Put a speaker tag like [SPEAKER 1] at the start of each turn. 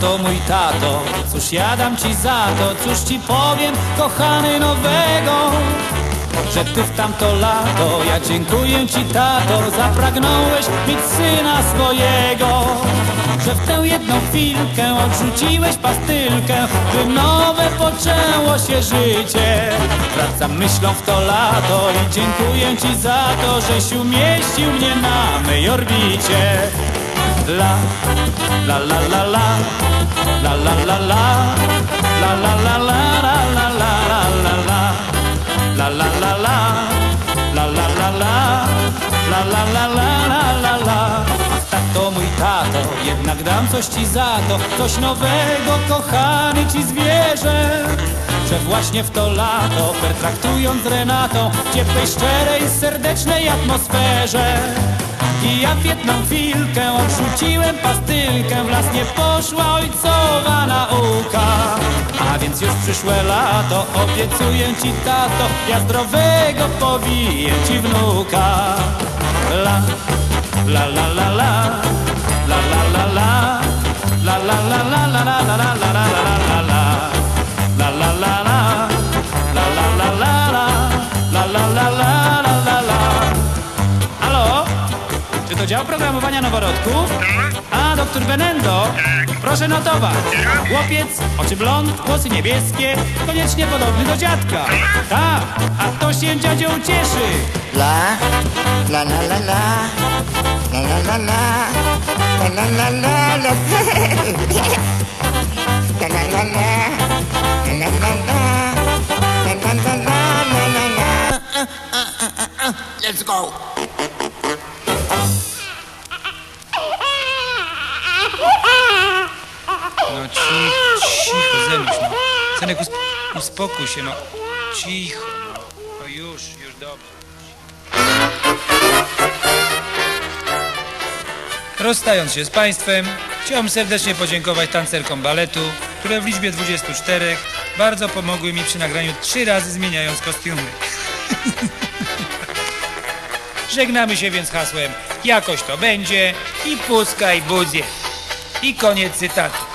[SPEAKER 1] Tato mój tato, cóż ja dam ci za to, cóż ci powiem kochany nowego że ty w tamto lato, ja dziękuję ci tato, zapragnąłeś mieć syna swojego. Że w tę jedną chwilkę odrzuciłeś pastylkę, by nowe poczęło się życie. Wracam myślą w to lato i dziękuję ci za to, żeś umieścił mnie na mej orbicie. La, la la la la, la la la la, la la la la la la la la la. La la la la, la la la la, la la tato mój tato, jednak dam coś ci za to, coś nowego, kochany ci zwierzę. Że właśnie w to lato, pertraktując Renatą, ciepłej, szczerej, serdecznej atmosferze. I ja w jedną chwilkę odrzuciłem pastylkę, w las nie poszła ojcowa nauka. A więc już przyszłe lato, obiecuję ci tato, ja zdrowego powiję ci wnuka. La, la la la la, la la la la, la la la la la la la la la la. Dział Programowania Noworodków. A doktor Benendo. Proszę notować. Chłopiec, oczy blond, włosy niebieskie, koniecznie podobny do dziadka. Tak, a to się dziadzią cieszy.
[SPEAKER 2] La, la la la la, la la la la, la la la la, la la la la, la la la Let's go.
[SPEAKER 3] No cicho, cicho, Zenuś, no. Zenek, usp uspokój się, no. Cicho, no. No już, już dobrze. Rozstając się z Państwem, chciałem serdecznie podziękować tancerkom baletu, które w liczbie 24 bardzo pomogły mi przy nagraniu trzy razy zmieniając kostiumy. Żegnamy się więc hasłem jakoś to będzie i puskaj budzie. I koniec cytatu.